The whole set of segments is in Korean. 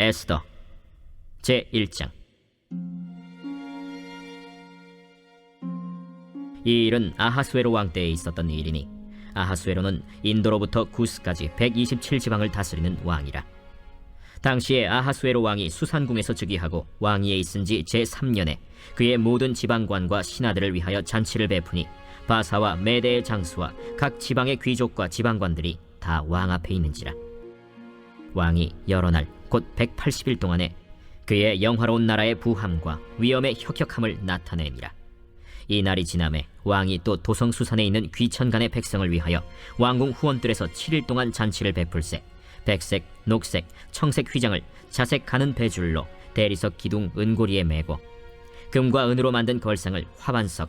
에스더 제 1장. 이 일은 아하수에로 왕 때에 있었던 일이니 아하수에로는 인도로부터 구스까지 127지방을 다스리는 왕이라. 당시에 아하수에로 왕이 수산궁에서 즉위하고 왕위에 있은 지 제3년에 그의 모든 지방관과 신하들을 위하여 잔치를 베푸니 바사와 메대의 장수와 각 지방의 귀족과 지방관들이 다 왕 앞에 있는지라. 왕이 여러 날 곧 180일 동안에 그의 영화로운 나라의 부함과 위엄의 혁혁함을 나타내니라. 이 날이 지남에 왕이 또 도성 수산에 있는 귀천간의 백성을 위하여 왕궁 후원들에서 7일 동안 잔치를 베풀세 백색, 녹색, 청색 휘장을 자색 가는 배줄로 대리석 기둥 은고리에 매고 금과 은으로 만든 걸상을 화반석,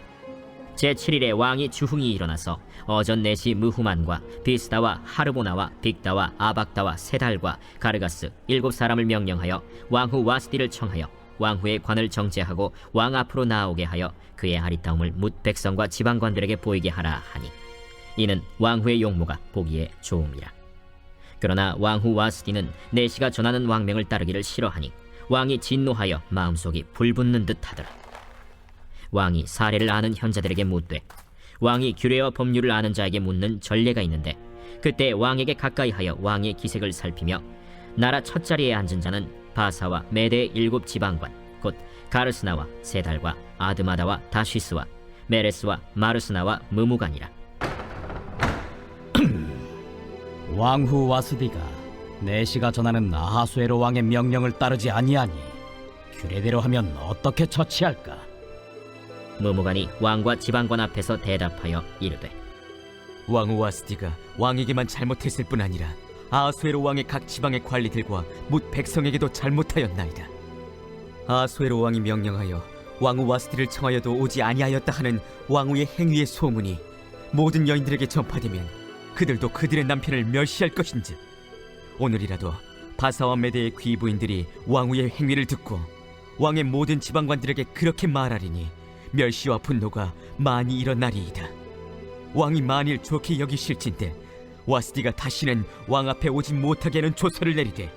제7일에 왕이 주흥이 일어나서 어전 내시 무후만과 비스다와 하르보나와 빅다와 아박다와 세달과 가르가스 일곱 사람을 명령하여 왕후 와스디를 청하여 왕후의 관을 정제하고 왕 앞으로 나오게 하여 그의 아리따움을 뭇 백성과 지방관들에게 보이게 하라 하니 이는 왕후의 용모가 보기에 좋음이라. 그러나 왕후 와스디는 내시가 전하는 왕명을 따르기를 싫어하니 왕이 진노하여 마음속이 불붙는 듯하더라 왕이 사례를 아는 현자들에게 묻되 왕이 규례와 법률을 아는 자에게 묻는 전례가 있는데 그때 왕에게 가까이하여 왕의 기색을 살피며 나라 첫 자리에 앉은 자는 바사와 메대 일곱 지방관 곧 가르스나와 세달과 아드마다와 다시스와 메레스와 마르스나와 무무간이라 왕후 와스디가 내시가 전하는 아하수에로 왕의 명령을 따르지 아니하니 규례대로 하면 어떻게 처치할까? 무무간이 왕과 지방관 앞에서 대답하여 이르되 왕후 와스디가 왕에게만 잘못했을 뿐 아니라 아하수에로 왕의 각 지방의 관리들과 뭇 백성에게도 잘못하였나이다. 아하수에로 왕이 명령하여 왕후 와스디를 청하여도 오지 아니하였다 하는 왕후의 행위의 소문이 모든 여인들에게 전파되면 그들도 그들의 남편을 멸시할 것인즉 오늘이라도 바사와 메대의 귀부인들이 왕후의 행위를 듣고 왕의 모든 지방관들에게 그렇게 말하리니 멸시와 분노가 많이 일어나리이다. 왕이 만일 좋게 여기실진데 와스디가 다시는 왕 앞에 오지 못하게 하는 조서를 내리되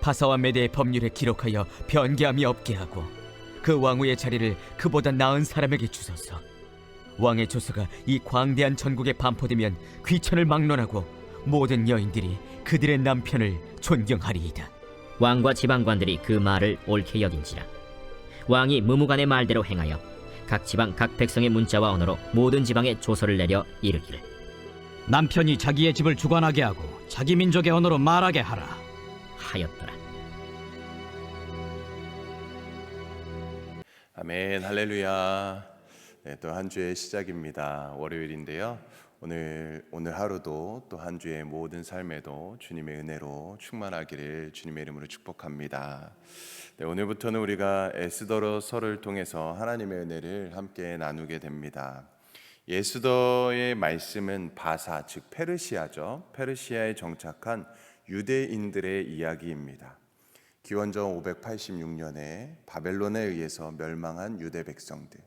바사와 메대의 법률에 기록하여 변개함이 없게 하고 그 왕후의 자리를 그보다 나은 사람에게 주소서. 왕의 조서가 이 광대한 전국에 반포되면 귀천을 막론하고 모든 여인들이 그들의 남편을 존경하리이다. 왕과 지방관들이 그 말을 옳게 여긴지라 왕이 무무간의 말대로 행하여 각 지방 각 백성의 문자와 언어로 모든 지방에 조서를 내려 이르기를 남편이 자기의 집을 주관하게 하고 자기 민족의 언어로 말하게 하라. 하였더라 아멘 할렐루야. 네, 또 한 주의 시작입니다. 월요일인데요. 오늘 오늘 하루도 또 한 주의 모든 삶에도 주님의 은혜로 충만하기를 주님의 이름으로 축복합니다. 네, 오늘부터는 우리가 에스더서를 통해서 하나님의 은혜를 함께 나누게 됩니다. 예스더의 말씀은 바사 즉 페르시아죠. 페르시아에 정착한 유대인들의 이야기입니다. 기원전 586년에 바벨론에 의해서 멸망한 유대 백성들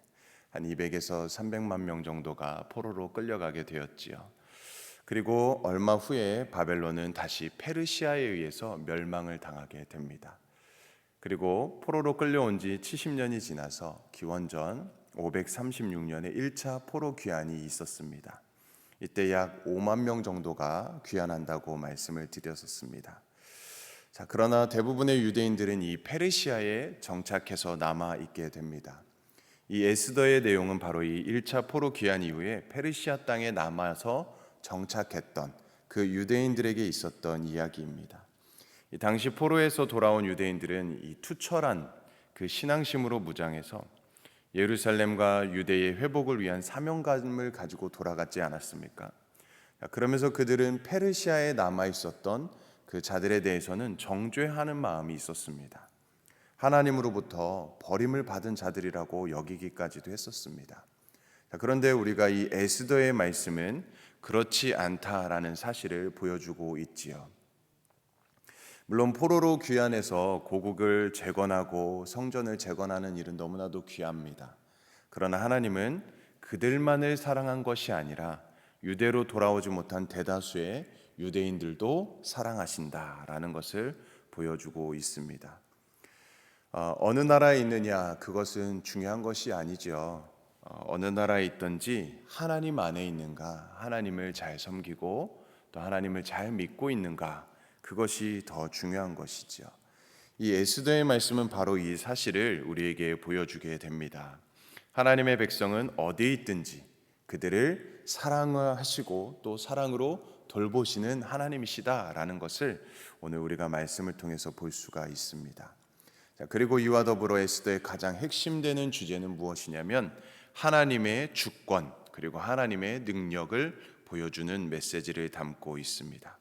한 200에서 300만 명 정도가 포로로 끌려가게 되었지요. 그리고 얼마 후에 바벨론은 다시 페르시아에 의해서 멸망을 당하게 됩니다. 그리고 포로로 끌려온 지 70년이 지나서 기원전 536년에 1차 포로 귀환이 있었습니다. 이때 약 5만 명 정도가 귀환한다고 말씀을 드렸었습니다. 자, 그러나 대부분의 유대인들은 이 페르시아에 정착해서 남아 있게 됩니다. 이 에스더의 내용은 바로 이 1차 포로 귀환 이후에 페르시아 땅에 남아서 정착했던 그 유대인들에게 있었던 이야기입니다. 이 당시 포로에서 돌아온 유대인들은 이 투철한 그 신앙심으로 무장해서 예루살렘과 유대의 회복을 위한 사명감을 가지고 돌아갔지 않았습니까? 그러면서 그들은 페르시아에 남아 있었던 그 자들에 대해서는 정죄하는 마음이 있었습니다. 하나님으로부터 버림을 받은 자들이라고 여기기까지도 했었습니다. 자, 그런데 우리가 이 에스더의 말씀은 그렇지 않다라는 사실을 보여주고 있지요. 물론 포로로 귀환해서 고국을 재건하고 성전을 재건하는 일은 너무나도 귀합니다. 그러나 하나님은 그들만을 사랑한 것이 아니라 유대로 돌아오지 못한 대다수의 유대인들도 사랑하신다라는 것을 보여주고 있습니다. 어, 어느 나라에 있느냐 그것은 중요한 것이 아니죠. 어, 어느 나라에 있든지 하나님 안에 있는가, 하나님을 잘 섬기고 또 하나님을 잘 믿고 있는가 그것이 더 중요한 것이지요. 이 에스더의 말씀은 바로 이 사실을 우리에게 보여주게 됩니다. 하나님의 백성은 어디에 있든지 그들을 사랑하시고 또 사랑으로 돌보시는 하나님이시다라는 것을 오늘 우리가 말씀을 통해서 볼 수가 있습니다. 자, 그리고 이와 더불어 에스더의 가장 핵심되는 주제는 무엇이냐면 하나님의 주권 그리고 하나님의 능력을 보여주는 메시지를 담고 있습니다.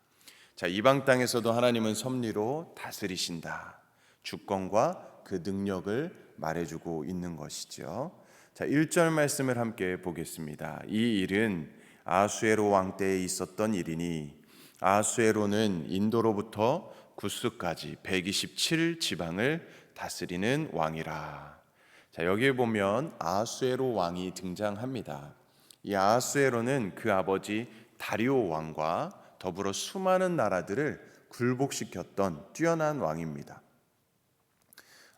자, 이방 땅에서도 하나님은 섭리로 다스리신다. 주권과 그 능력을 말해주고 있는 것이죠. 자, 1절 말씀을 함께 보겠습니다. 이 일은 아수에로 왕 때에 있었던 일이니 아수에로는 인도로부터 구스까지 127 지방을 다스리는 왕이라. 자, 여기에 보면 아수에로 왕이 등장합니다. 이 아수에로는 그 아버지 다리오 왕과 더불어 수많은 나라들을 굴복시켰던 뛰어난 왕입니다.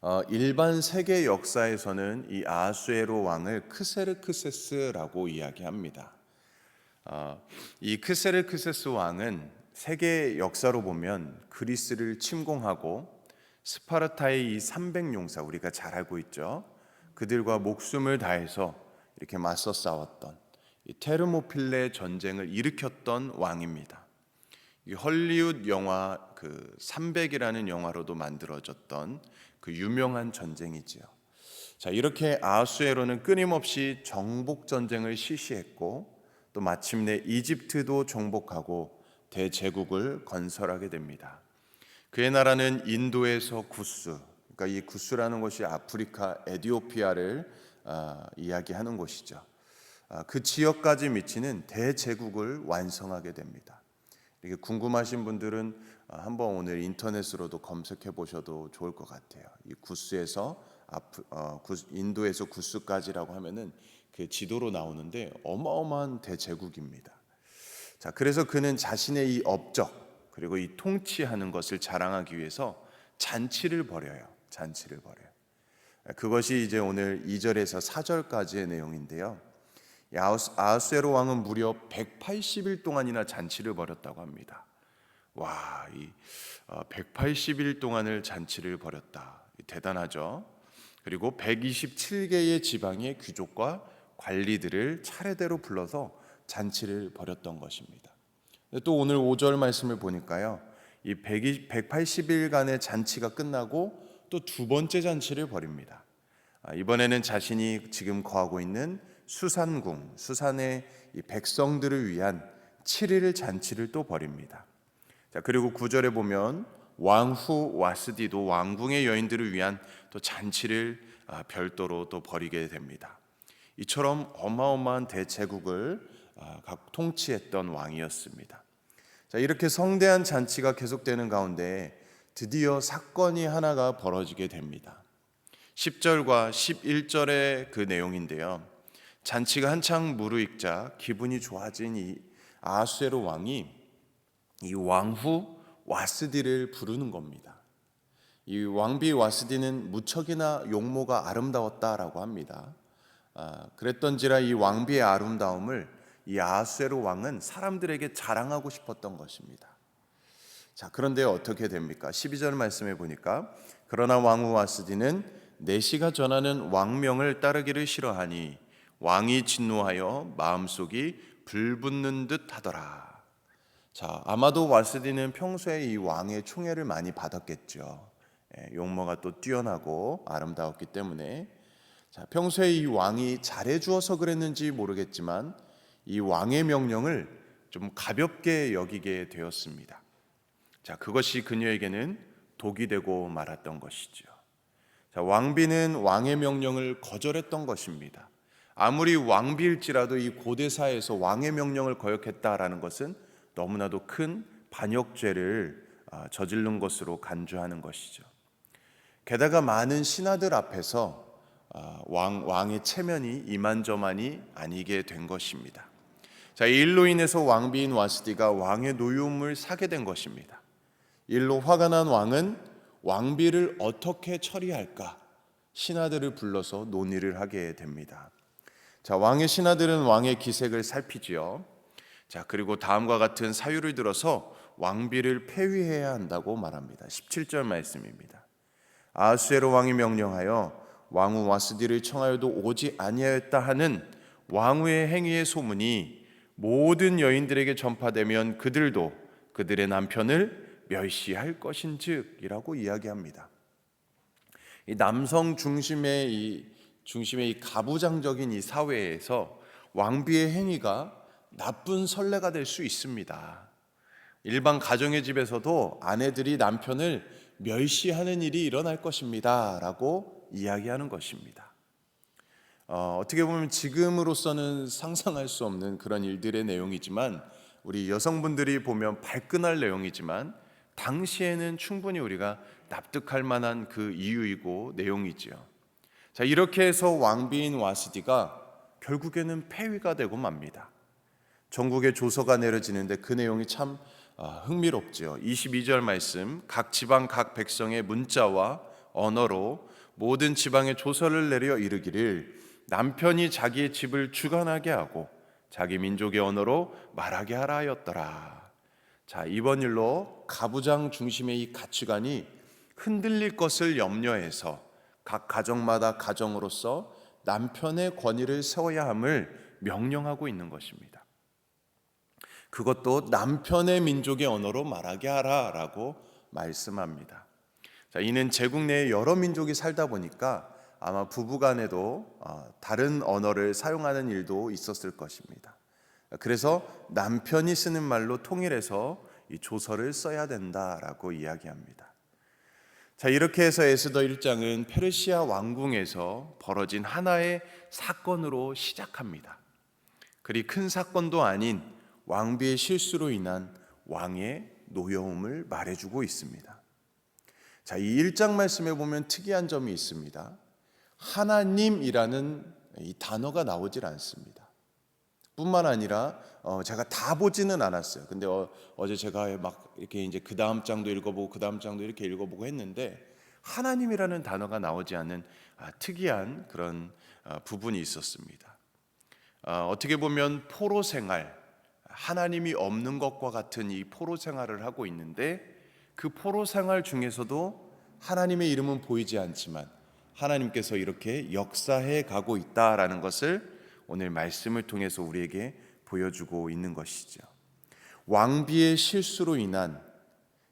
어, 일반 세계 역사에서는 이 아수에로 왕을 크세르크세스라고 이야기합니다. 어, 이 크세르크세스 왕은 세계 역사로 보면 그리스를 침공하고 스파르타의 이 300용사 우리가 잘 알고 있죠. 그들과 목숨을 다해서 이렇게 맞서 싸웠던 이 테르모필레 전쟁을 일으켰던 왕입니다. 이 헐리우드 영화 그 300이라는 영화로도 만들어졌던 그 유명한 전쟁이지요. 자, 이렇게 아수에로는 끊임없이 정복 전쟁을 실시했고 또 마침내 이집트도 정복하고 대제국을 건설하게 됩니다. 그의 나라는 인도에서 구스, 그러니까 이 구스라는 것이 아프리카 에디오피아를 아, 이야기하는 곳이죠. 아, 그 지역까지 미치는 대제국을 완성하게 됩니다. 이게 궁금하신 분들은 아, 한번 오늘 인터넷으로도 검색해 보셔도 좋을 것 같아요. 이 구스에서 아프, 어, 구스, 인도에서 구스까지라고 하면은 그 지도로 나오는데 어마어마한 대제국입니다. 자, 그래서 그는 자신의 이 업적 그리고 이 통치하는 것을 자랑하기 위해서 잔치를 벌여요. 잔치를 벌여요. 그것이 이제 오늘 2절에서 4절까지의 내용인데요. 아하스에로 왕은 무려 180일 동안이나 잔치를 벌였다고 합니다. 와, 이 180일 동안을 잔치를 벌였다. 대단하죠. 그리고 127개의 지방의 귀족과 관리들을 차례대로 불러서 잔치를 벌였던 것입니다. 또 오늘 5절 말씀을 보니까요. 이 180일간의 잔치가 끝나고 또 두 번째 잔치를 벌입니다. 아, 이번에는 자신이 지금 거하고 있는 수산궁, 수산의 이 백성들을 위한 7일 잔치를 또 벌입니다. 자, 그리고 9절에 보면 왕후 와스디도 왕궁의 여인들을 위한 또 잔치를 아, 별도로 또 벌이게 됩니다. 이처럼 어마어마한 대제국을 통치했던 왕이었습니다. 자, 이렇게 성대한 잔치가 계속되는 가운데 드디어 사건이 하나가 벌어지게 됩니다. 10절과 11절의 그 내용인데요. 잔치가 한창 무르익자 기분이 좋아진 이 아수에로 왕이 이 왕후 와스디를 부르는 겁니다. 이 왕비 와스디는 무척이나 용모가 아름다웠다라고 합니다. 아, 그랬던지라 이 왕비의 아름다움을 이 아수에로 왕은 사람들에게 자랑하고 싶었던 것입니다. 자, 그런데 어떻게 됩니까? 12절 말씀해 보니까 그러나 왕후 와스디는 내시가 전하는 왕명을 따르기를 싫어하니 왕이 진노하여 마음속이 불붙는 듯 하더라. 자, 아마도 와스디는 평소에 이 왕의 총애를 많이 받았겠죠. 예, 용모가 또 뛰어나고 아름다웠기 때문에 자, 평소에 이 왕이 잘해 주어서 그랬는지 모르겠지만 이 왕의 명령을 좀 가볍게 여기게 되었습니다. 자, 그것이 그녀에게는 독이 되고 말았던 것이죠. 자, 왕비는 왕의 명령을 거절했던 것입니다. 아무리 왕비일지라도 이 고대사에서 왕의 명령을 거역했다라는 것은 너무나도 큰 반역죄를 아, 저지른 것으로 간주하는 것이죠. 게다가 많은 신하들 앞에서 아, 왕, 왕의 체면이 이만저만이 아니게 된 것입니다. 자, 이 일로 인해서 왕비인 와스디가 왕의 노여움을 사게 된 것입니다. 일로 화가 난 왕은 왕비를 어떻게 처리할까 신하들을 불러서 논의를 하게 됩니다. 자, 왕의 신하들은 왕의 기색을 살피지요. 자, 그리고 다음과 같은 사유를 들어서 왕비를 폐위해야 한다고 말합니다. 17절 말씀입니다. 아하수에로 왕이 명령하여 왕후 와스디를 청하여도 오지 아니하였다 하는 왕후의 행위의 소문이 모든 여인들에게 전파되면 그들도 그들의 남편을 멸시할 것인즉이라고 이야기합니다. 이 남성 중심의 이 중심의 이 가부장적인 이 사회에서 왕비의 행위가 나쁜 선례가 될 수 있습니다. 일반 가정의 집에서도 아내들이 남편을 멸시하는 일이 일어날 것입니다라고 이야기하는 것입니다. 어, 어떻게 보면 지금으로서는 상상할 수 없는 그런 일들의 내용이지만 우리 여성분들이 보면 발끈할 내용이지만 당시에는 충분히 우리가 납득할 만한 그 이유이고 내용이지요. 자 이렇게 해서 왕비인 와스디가 결국에는 폐위가 되고 맙니다. 전국에 조서가 내려지는데 그 내용이 참 아, 흥미롭지요. 22절 말씀 각 지방 각 백성의 문자와 언어로 모든 지방에 조서를 내려 이르기를 남편이 자기의 집을 주관하게 하고 자기 민족의 언어로 말하게 하라 하였더라. 자, 이번 일로 가부장 중심의 이 가치관이 흔들릴 것을 염려해서 각 가정마다 가정으로서 남편의 권위를 세워야 함을 명령하고 있는 것입니다. 그것도 남편의 민족의 언어로 말하게 하라라고 말씀합니다. 자, 이는 제국 내에 여러 민족이 살다 보니까 아마 부부간에도 어, 다른 언어를 사용하는 일도 있었을 것입니다. 그래서 남편이 쓰는 말로 통일해서 이 조서를 써야 된다라고 이야기합니다. 자, 이렇게 해서 에스더 1장은 페르시아 왕궁에서 벌어진 하나의 사건으로 시작합니다. 그리 큰 사건도 아닌 왕비의 실수로 인한 왕의 노여움을 말해주고 있습니다. 자, 이 1장 말씀에 보면 특이한 점이 있습니다. 하나님이라는 이 단어가 나오질 않습니다. 뿐만 아니라 어, 제가 다 보지는 않았어요. 근데 어, 제 제가 막 이렇게 이제 그 다음 장도 읽어보고 그 다음 장도 이렇게 읽어보고 했는데 하나님이라는 단어가 나오지 않는 아, 특이한 그런 아, 부분이 있었습니다. 아, 어떻게 보면 포로 생활, 하나님이 없는 것과 같은 이 포로 생활을 하고 있는데 그 포로 생활 중에서도 하나님의 이름은 보이지 않지만 하나님께서 이렇게 역사해 가고 있다라는 것을 오늘 말씀을 통해서 우리에게 보여주고 있는 것이죠. 왕비의 실수로 인한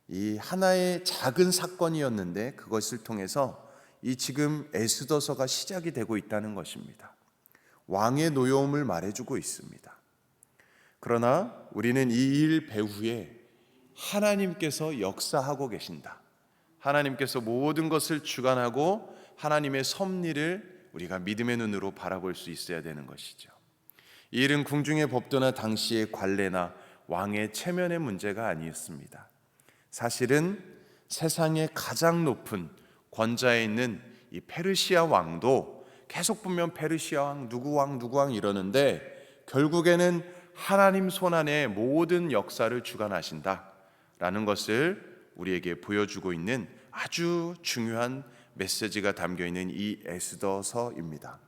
이 하나의 작은 사건이었는데 그것을 통해서 이 지금 에스더서가 시작이 되고 있다는 것입니다. 왕의 노여움을 말해주고 있습니다. 그러나 우리는 이 일 배후에 하나님께서 역사하고 계신다. 하나님께서 모든 것을 주관하고 하나님의 섭리를 우리가 믿음의 눈으로 바라볼 수 있어야 되는 것이죠. 이 일은 궁중의 법도나 당시의 관례나 왕의 체면의 문제가 아니었습니다. 사실은 세상의 가장 높은 권자에 있는 이 페르시아 왕도 계속 보면 페르시아 왕 누구 왕 누구 왕 이러는데 결국에는 하나님 손안에 모든 역사를 주관하신다라는 것을 우리에게 보여주고 있는 아주 중요한 메시지가 담겨 있는 이 에스더서입니다.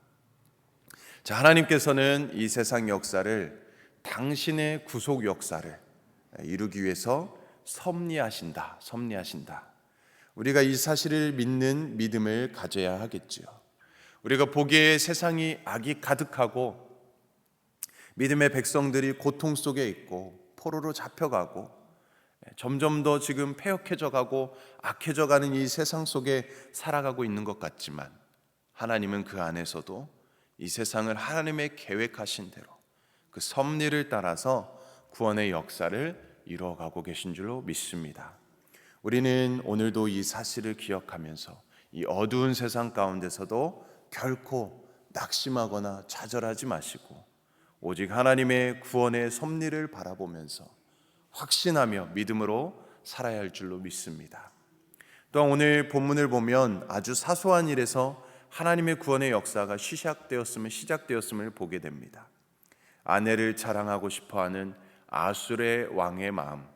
자, 하나님께서는 이 세상 역사를 당신의 구속 역사를 이루기 위해서 섭리하신다. 섭리하신다. 우리가 이 사실을 믿는 믿음을 가져야 하겠지요. 우리가 보기에 세상이 악이 가득하고 믿음의 백성들이 고통 속에 있고 포로로 잡혀가고 점점 더 지금 폐역해져 가고 악해져 가는 이 세상 속에 살아가고 있는 것 같지만 하나님은 그 안에서도 이 세상을 하나님의 계획하신 대로 그 섭리를 따라서 구원의 역사를 이루어가고 계신 줄로 믿습니다. 우리는 오늘도 이 사실을 기억하면서 이 어두운 세상 가운데서도 결코 낙심하거나 좌절하지 마시고 오직 하나님의 구원의 섭리를 바라보면서 확신하며 믿음으로 살아야 할 줄로 믿습니다. 또한 오늘 본문을 보면 아주 사소한 일에서 하나님의 구원의 역사가 시작되었음을 시작되었음을 보게 됩니다. 아내를 자랑하고 싶어하는 아술의 왕의 마음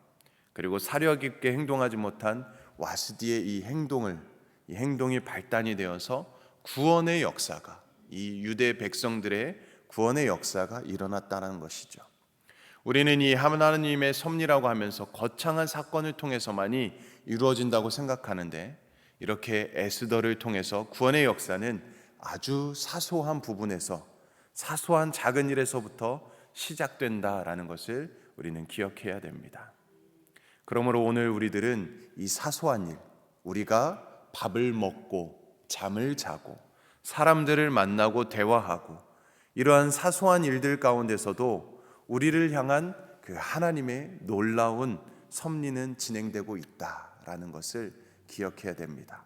그리고 사려 깊게 행동하지 못한 와스디의 이 행동을 이 행동이 발단이 되어서 구원의 역사가 이 유대 백성들의 구원의 역사가 일어났다는 것이죠. 우리는 이 하나님의 섭리라고 하면서 거창한 사건을 통해서만이 이루어진다고 생각하는데 이렇게 에스더를 통해서 구원의 역사는 아주 사소한 부분에서 사소한 작은 일에서부터 시작된다라는 것을 우리는 기억해야 됩니다. 그러므로 오늘 우리들은 이 사소한 일, 우리가 밥을 먹고 잠을 자고 사람들을 만나고 대화하고 이러한 사소한 일들 가운데서도 우리를 향한 그 하나님의 놀라운 섭리는 진행되고 있다라는 것을 기억해야 됩니다.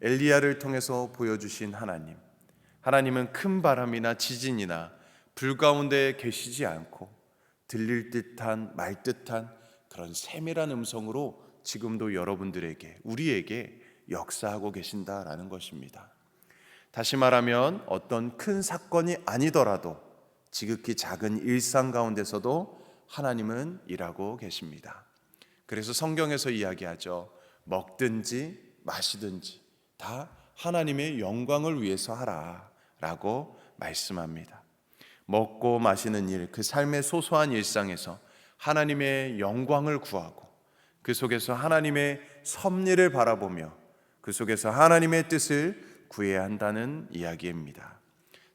엘리야를 통해서 보여주신 하나님, 하나님은 큰 바람이나 지진이나 불 가운데 계시지 않고 들릴 듯한 말 듯한 그런 세밀한 음성으로 지금도 여러분들에게 우리에게 역사하고 계신다라는 것입니다. 다시 말하면 어떤 큰 사건이 아니더라도 지극히 작은 일상 가운데서도 하나님은 일하고 계십니다. 그래서 성경에서 이야기하죠. 먹든지 마시든지 다 하나님의 영광을 위해서 하라 라고 말씀합니다. 먹고 마시는 일, 그 삶의 소소한 일상에서 하나님의 영광을 구하고 그 속에서 하나님의 섭리를 바라보며 그 속에서 하나님의 뜻을 구해야 한다는 이야기입니다.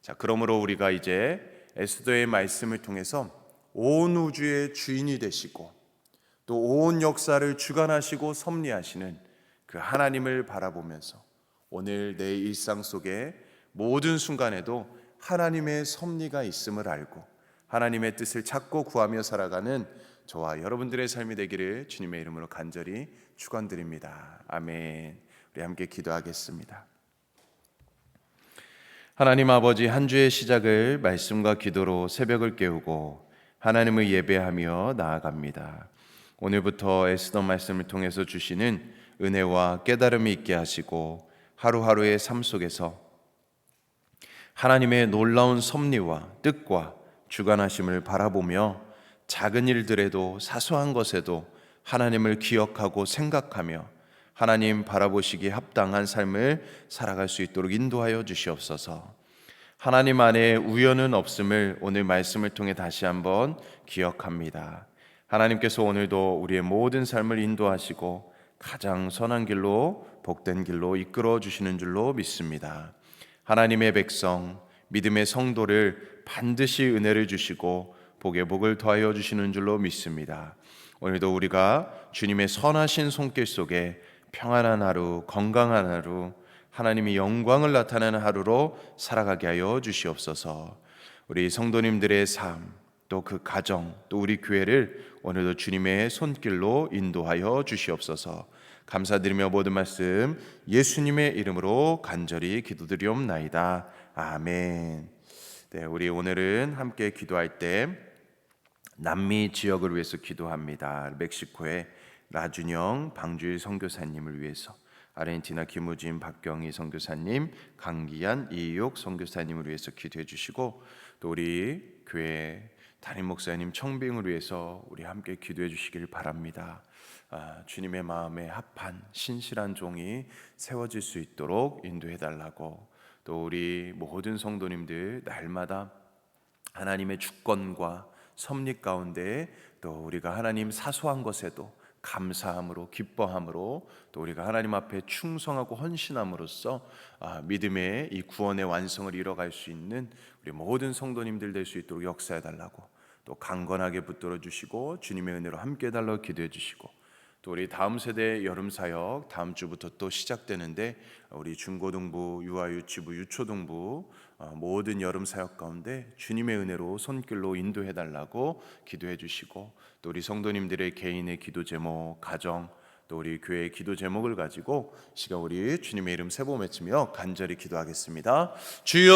자, 그러므로 우리가 이제 에스더의 말씀을 통해서 온 우주의 주인이 되시고 또 온 역사를 주관하시고 섭리하시는 그 하나님을 바라보면서 오늘 내 일상 속에 모든 순간에도 하나님의 섭리가 있음을 알고 하나님의 뜻을 찾고 구하며 살아가는 저와 여러분들의 삶이 되기를 주님의 이름으로 간절히 축원드립니다. 아멘. 우리 함께 기도하겠습니다. 하나님 아버지 한 주의 시작을 말씀과 기도로 새벽을 깨우고 하나님을 예배하며 나아갑니다. 오늘부터 에스더 말씀을 통해서 주시는 은혜와 깨달음이 있게 하시고 하루하루의 삶 속에서 하나님의 놀라운 섭리와 뜻과 주관하심을 바라보며 작은 일들에도 사소한 것에도 하나님을 기억하고 생각하며 하나님 바라보시기에 합당한 삶을 살아갈 수 있도록 인도하여 주시옵소서. 하나님 안에 우연은 없음을 오늘 말씀을 통해 다시 한번 기억합니다. 하나님께서 오늘도 우리의 모든 삶을 인도하시고 가장 선한 길로 복된 길로 이끌어 주시는 줄로 믿습니다. 하나님의 백성, 믿음의 성도를 반드시 은혜를 주시고 복의 복을 더하여 주시는 줄로 믿습니다. 오늘도 우리가 주님의 선하신 손길 속에 평안한 하루, 건강한 하루, 하나님의 영광을 나타내는 하루로 살아가게 하여 주시옵소서. 우리 성도님들의 삶, 또 그 가정, 또 우리 교회를 오늘도 주님의 손길로 인도하여 주시옵소서. 감사드리며 모든 말씀 예수님의 이름으로 간절히 기도드리옵나이다. 아멘. 네, 우리 오늘은 함께 기도할 때 남미 지역을 위해서 기도합니다. 멕시코의 라준영 방주일 선교사님을 위해서 아르헨티나 김우진 박경희 선교사님 강기한 이육 선교사님을 위해서 기도해 주시고 또 우리 교회 담임 목사님 청빙을 위해서 우리 함께 기도해 주시길 바랍니다. 아, 주님의 마음에 합한 신실한 종이 세워질 수 있도록 인도해 달라고 또 우리 모든 성도님들 날마다 하나님의 주권과 섭리 가운데 또 우리가 하나님 사소한 것에도 감사함으로 기뻐함으로 또 우리가 하나님 앞에 충성하고 헌신함으로써 아, 믿음의 이 구원의 완성을 이뤄갈 수 있는 우리 모든 성도님들 될 수 있도록 역사해 달라고 또 강건하게 붙들어 주시고 주님의 은혜로 함께 달라고 기도해 주시고 또 우리 다음 세대 여름 사역 다음 주부터 또 시작되는데 우리 중고등부, 유아유치부, 유초등부 어, 모든 여름 사역 가운데 주님의 은혜로 손길로 인도해 달라고 기도해 주시고 또 우리 성도님들의 개인의 기도 제목, 가정 또 우리 교회의 기도 제목을 가지고 시간 우리 주님의 이름 세번 외치며 간절히 기도하겠습니다. 주여